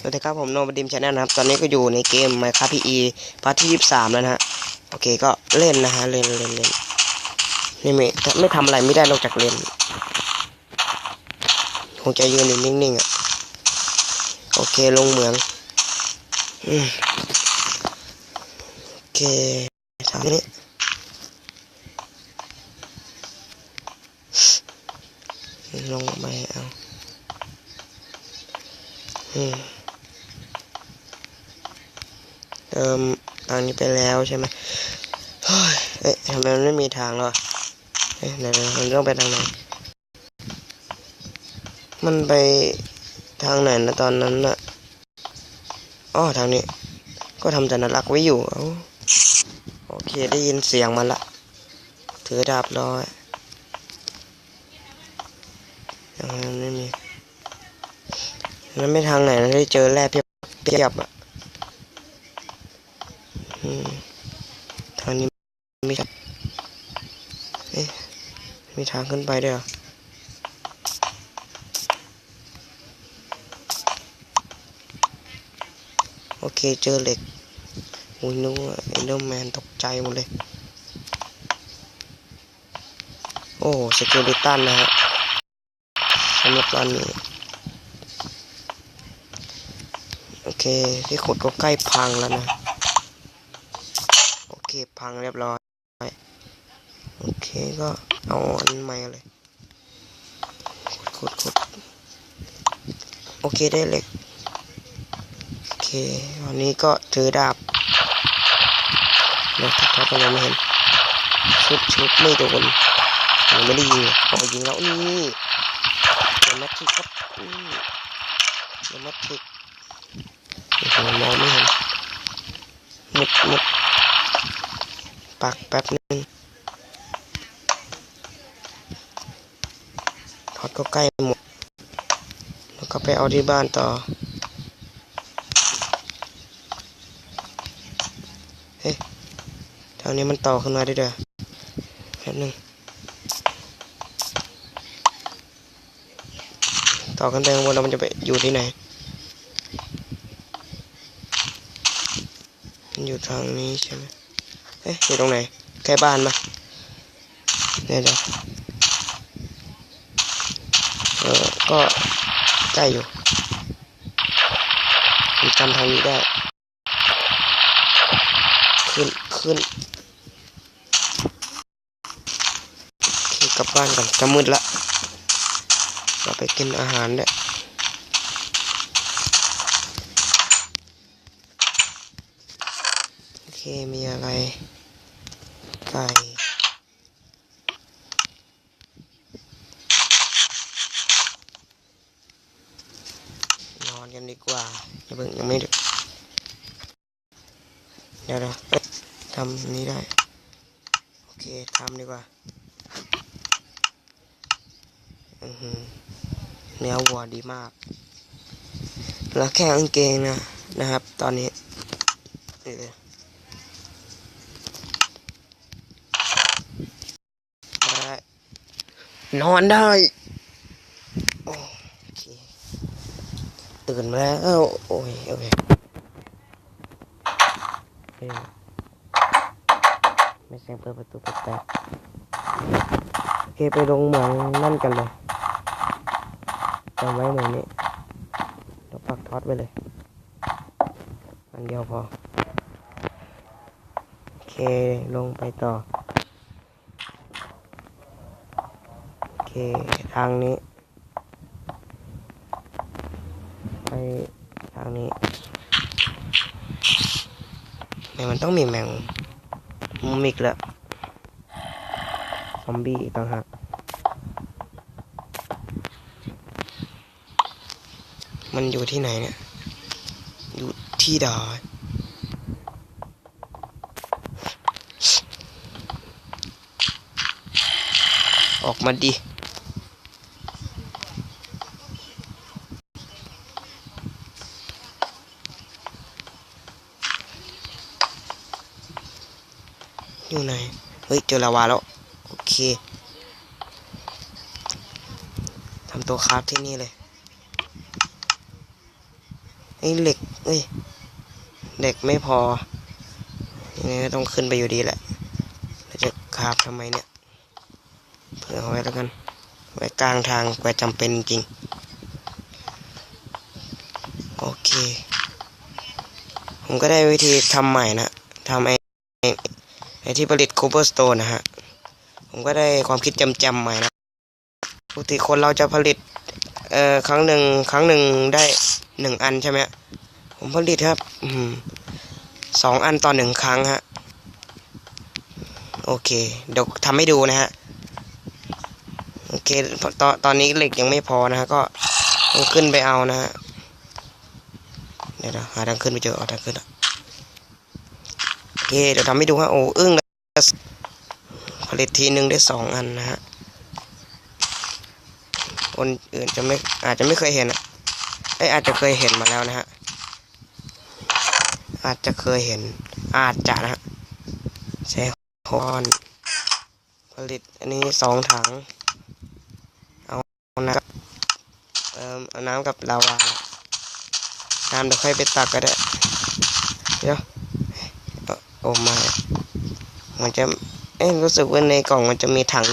สวัสดีครับผมโนบดิมชาแนลนะครับ ตอนนี้ก็อยู่ในเกม Minecraft PE พาร์ทที่ยี่สามแล้วนะฮะ โอเคก็เล่นนะฮะ เล่นเล่นเล่นนี่ไม่ไม่ทำอะไรไม่ได้นอกจากเล่น คงจะยืนอยู่นิ่งๆอะ โอเคลงเหมืองอืโอเคทางนี้ลงไปเอา เติมทางนี้ไปแล้วใช่ไหมเฮ้ยเอ๊ะทำไมมันไม่มีทางแล้วอเอ๊ะไหนๆมันต้องไปทางไหน มันไปทางไหนนะตอนนั้นน่ะอ๋อทางนี้ ก็ทำสัญลักไว้อยู่เอาโอเคได้ยินเสียงมันละ ถือดาบรอยย่างมันไม่มี นั้นไม่ทางไหนนะได้เจอแร่เพียบเพียบอะทางนี้ไมีเอ๊ะมีทางขึ้นไปด้วยเหรอโอเคเจอเหล็กอุ้ยนึกว่าเอ็นเดอร์แมนตกใจหมดเลย โอ้สเกลิตันนะฮะสำหรับตอนนี้ โอ เค ที่ขุดก็ใกล้พังแล้วนะ โอเค พังเรียบร้อย โอเคก็เอาอันใหม่เลย ขุดขุดโอเคได้เหล็ก โอเควันนี้ก็ถือดาบนะถ้าไปยังไม่เห็น ชุดชุดไม่โดนยังไม่ได้ยิงเลยพอยิงแล้วนี่เดี๋ยวแมทริกครับเดี๋ยวแมทริกโอ้โห มองไม่เห็นหมดหมดปักแป๊บนึงทอดก็ใกล้หมด แล้วก็ไปเอาที่บ้านต่อ เฮ้ยแถวนี้มันต่อขึ้นมาได้ด้วยแป๊บนึงต่อกันไปข้างบนแล้วมันจะไปอยู่ที่ไหน มันอยู่ทางนี้ใช่ไหมเอ๊ะอยู่ตรงไหนใกล้บ้านปะเนี่ยเดี๋ยวเออก็ใกล้อยู่จำทางนี้ได้ ขึ้นขึ้นกลับบ้านก่อนจะมืดละเราไปกินอาหารด้วยโอเค มีอะไร ไก่นอนกันดีกว่าอย่าเพิ่งยังไม่ดึกเดี๋ยวนะเอ้ยทำนี้ได้ โอเคทำดีกว่าอือหือเนื้อวัวดีมาก แล้วแค่กางเกงนะนะครับ ตอนนี้เออได้ นอนได้โอเคตื่นมาแล้ว โอ้ย โอเคไม่เสียงเปิดประตูแปลกๆโอเคไปลงเหมืองนั่นกันเลยจำไว้เหมือนนี้เดี๋ยวปักท็อตไว้เลย อันเดียวพอ โอเคลงไปต่อ โอ เคทางนี้ ไปทางนี้แต่มันต้องมีแมงมุมอีกแล้วซอมบี้อีกต่างหากมันอยู่ที่ไหนเนี่ย อยู่ที่ดอยออกมาดิ อยู่ไหน เฮ้ย เจอลาวาแล้ว โอเคทำตัวคราฟที่นี่เลยไอ้เหล็กเอ้ยเหล็กไม่พอยังไงก็ต้องขึ้นไปอยู่ดีแหละแล้วจะคราบทำไมเนี่ยเผื่อไว้แล้วกัน ไว้กลางทางไว้จำเป็นจริง โอเค ผมก็ได้วิธีทำใหม่นะทำไอ ไอที่ผลิตคูเปอร์สโตนนะฮะ ผมก็ได้ความคิดจำๆใหม่นะปกติคนเราจะผลิต เอ่อครั้งหนึ่งครั้งหนึ่งได้หนึ่งอันใช่ไหมผมผลิตครับสองอันต่อหนึ่งครั้งฮะ โอเค เดี๋ยวทำให้ดูนะฮะ โอเค ตอนตอนนี้เหล็กยังไม่พอนะฮะ ก็ต้องขึ้นไปเอานะฮะ เดี๋ยวนะหาทางขึ้นไปเจอเอาทางขึ้นอะ เคเดี๋ยวทำให้ดูฮะโอ้อึ้งผลิตทีหนึ่งได้สองอันนะฮะคนอื่นจะไม่อาจจะไม่เคยเห็นเอ้ยอาจจะเคยเห็นมาแล้วนะฮะอาจจะเคยเห็น อาจจะนะฮะใช้คอนผลิตอันนี้สองถัง เอาน้ำเอ่อเอาน้ำกับลาวาน้ำเดี๋ยวค่อยไปตักก็ได้เดี๋ยว โอ้มามันจะ เอ้ยรู้สึกว่าในกล่องมันจะมีถัง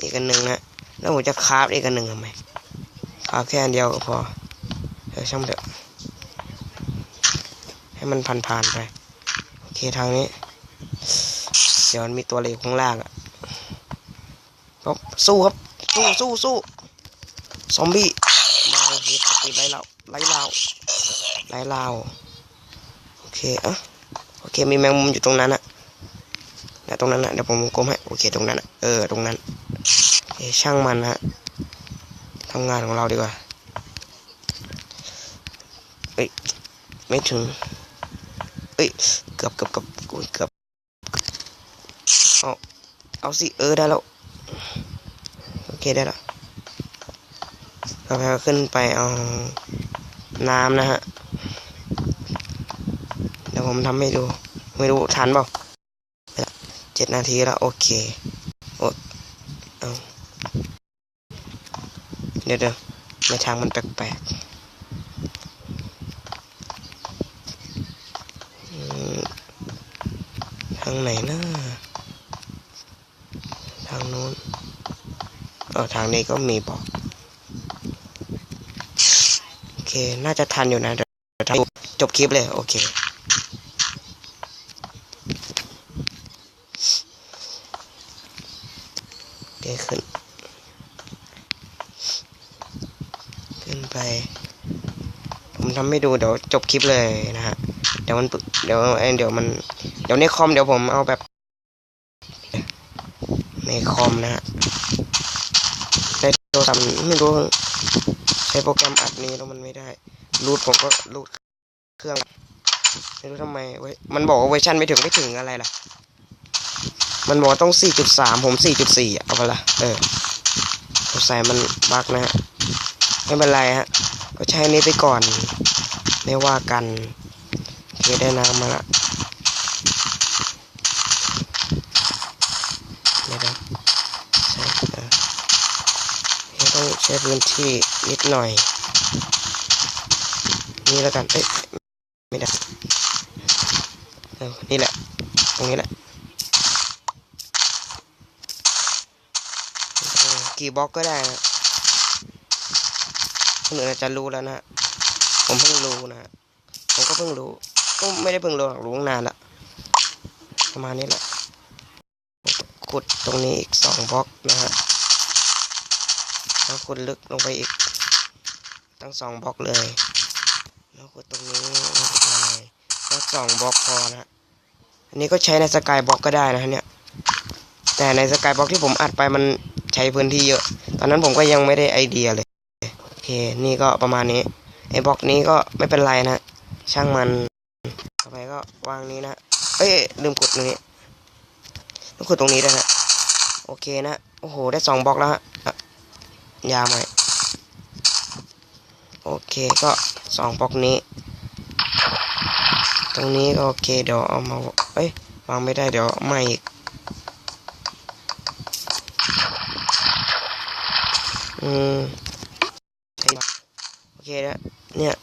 อีกอันหนึ่งนะแล้วผมจะคราฟอีกอันหนึ่งทำไมคราฟแค่อันเดียวก็พอเดี๋ยวช่างมันเถอะให้มันผ่านๆไป โอเคทางนี้ เดี๋ยวมันมีตัวเหล็กข้างล่างอะครับสู้ครับ สู้สู้สู้ซอมบี้มาเฮ็ดสติไล่เราไล่เราไล่เราโอเคอะ เคมีแมงมุมอยู่ตรงนั้นอะนะตรงนั้นนะเดี๋ยวผมวงกลมให้โอเคตรงนั้นอะเออตรงนั้นโอช่างมันฮะทำงานของเราดีกว่าเอ้ยไม่ถึงเอ้ยเกือบเกือบเกือบเกือบเอาเอาสิเออได้แล้วโอเคได้แล้วก็แพ้ขึ้นไปเอาน้ำนะฮะ เดี๋ยวผมทำให้ดู ไม่รู้ทันเปล่าเจ็ดนาทีแล้ว โอเคโอ้เอเดี๋ยวเดี๋ยวในทางมันแปลกๆ ทางไหนนะทางนู้นเออทางนี้ก็มีบอก โอเค น่าจะทันอยู่นะ เดี๋ยวจบคลิปเลย โอเค โอเคขึ้น ขึ้นไป ผมทำให้ดูเดี๋ยวจบคลิปเลยนะฮะ เดี๋ยวมันเดี๋ยวเอ้ยเดี๋ยวมัน เดี๋ยวในคอมเดี๋ยวผมเอาแบบ ในคอมนะฮะในโทรศัพท์ไม่รู้ใช้โปรแกรมอัดนี้แล้วมันไม่ได้ รูดผมก็รูดเครื่อง ไม่รู้ทำไมเว้ยมันบอกว่าเวอร์ชันไม่ถึงไม่ถึงอะไรล่ะ มันบอกต้อง 4.3 ผม 4.4อเอาไปละเออสงสัยมันบักนะฮะ ไม่เป็นไรฮะ ก็ใช้นี้ไปก่อน ไม่ว่ากันโอเคได้น้ำมาละไม่ได้ใช่เออโอเคต้องใช้พื้นที่นิดหน่อย นี่แล้วกัน เอ้ยไม่ได้เออนี่แหละ ตรงนี้แหละ เออ กี่บล็อกก็ได้นะคนอื่นอาจจะรู้แล้วนะผมเพิ่งรู้นะฮะผมก็เพิ่งรู้ ก็ไม่ได้เพิ่งรู้หรอกรู้ตั้งนานละประมาณนี้แหละขุดตรงนี้อีกสองบล็อกนะฮะแล้วขุดลึกลงไปอีก ตั้งสองบล็อกเลยแล้วขุดตรงนี้แล้วขุดมาเลยแล้วสองบล็อกพอนะฮะอันนี้ก็ใช้ในสกายบล็อกก็ได้นะฮะเนี่ยแต่ในสกายบล็อกที่ผมอัดไปมัน ใช้พื้นที่เยอะ ตอนนั้นผมก็ยังไม่ได้ไอเดียเลยโอเคนี่ก็ประมาณนี้ไอ้บล็อกนี้ก็ไม่เป็นไรนะช่างมันต่อไปก็วางนี้นะเอ้ยลืมกดตรงนี้ต้องกดตรงนี้ด้วยนะโอเคนะโอ้โหได้สองบล็อกแล้วฮะยาวไหมโอเคก็สองบล็อกนี้ ตรงนี้ก็โอเคเดี๋ยวเอามาเอ้ยวางไม่ได้เดี๋ยวไหม่อีก อืมโอเคนะเนี่ย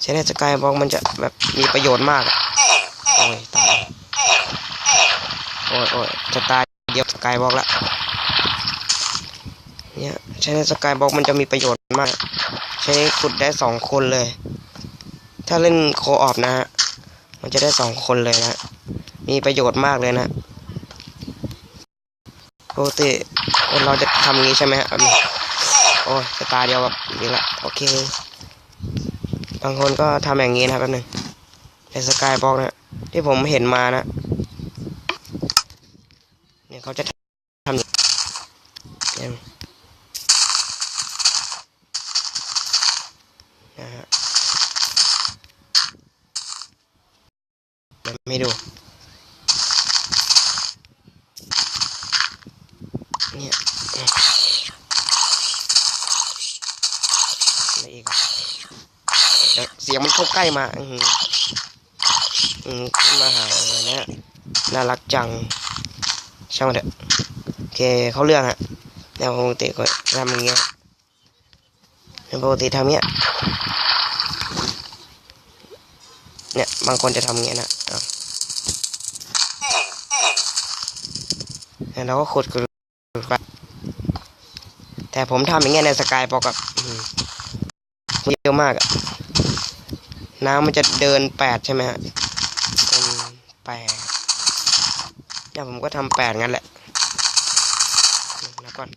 ใช้ในสกายบอกมันจะแบบมีประโยชน์มากโอ้ยตายโอ้ยโอ้ยจะตายเดียวสกายบอกละเนี่ยใช้ในสกายบอกมันจะมีประโยชน์มาก ใช้ขุดได้สองคนเลย ถ้าเล่นโคออฟนะฮะมันจะได้สองคนเลยนะ มีประโยชน์มากเลยนะปกติคนเราจะทำอย่างนี้ใช่ไหมฮะ อ้ยจะตาเดียวกับนี่ละโอเค บางคนก็ทำอย่างนี้นะครับแป๊บนึงในสกายบอกนะที่ผมเห็นมานะ เนี่ยเขาจะทำอย่างนี้นะฮะไม่ดู เนี่ยอะไรอีกอะเดี๋ยว เข้าใกล้มา อือหืออืมมาหาเนี่ยน่ารักจัง ช่างมันเถอะโอเคเขาเรื่องฮะแนวปกติก็ทำอย่างเงี้ยแนวปกติทำเงี้ยเนี่ยบางคนจะทำเงี้ยนะอ้วเนี่ยเราก็ขุดขุดขุดไปแต่ผมทำอย่างเงี้ยในสกายปอกับเยอะมากอะ น้ำมันจะเดินแปดใช่ไหมฮะเดินแปดเนี่ยผมก็ทำแปดงั้นแหละแล้วก่อน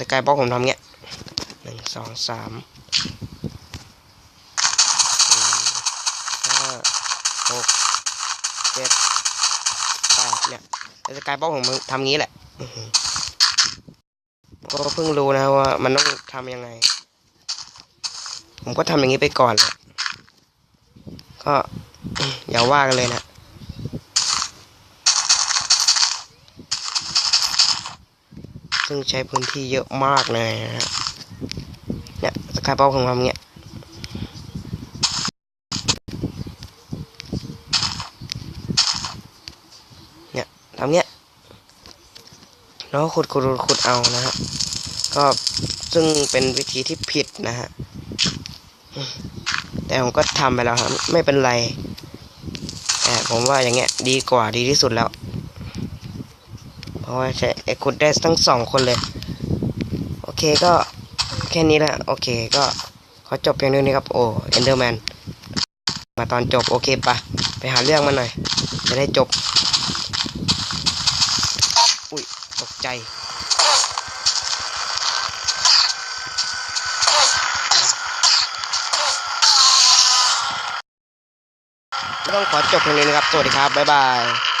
สกายบล็อกผมทำเงี้ยหนึ่งสองสามสี่ห้าหกเจ็ดแปดเนี่ยสกายบล็อกผมทำงี้แหละก็เพิ่งรู้นะว่ามันต้องทำยังไง ผมก็ทำอย่างนี้ไปก่อนแหละ ก็อย่าว่ากันเลยนะซึ่งใช้พื้นที่เยอะมากเลยนะฮะเนี่ยสกายเป้าของเราเนี้ยเนี่ยทำเนี้ยแล้วขุดขุดขุดเอานะฮะก็ซึ่งเป็นวิธีที่ผิดนะฮะ แต่ผมก็ทำไปแล้วครับ ไม่เป็นไร แต่ผมว่าอย่างเงี้ยดีกว่าดีที่สุดแล้ว เพราะว่าใช้ไอ้ขุดได้ทั้งสองคนเลย โอเคก็แค่นี้แหละโอเคก็ขอจบเพียงเท่านี้ครับ โอ้เอนเดอร์แมนมาตอนจบโอเคปะไปหาเรื่องมันหน่อย จะได้จบ อุ้ยตกใจ ต้องขอจบเพียงนี้นะครับ สวัสดีครับ บ๊ายบาย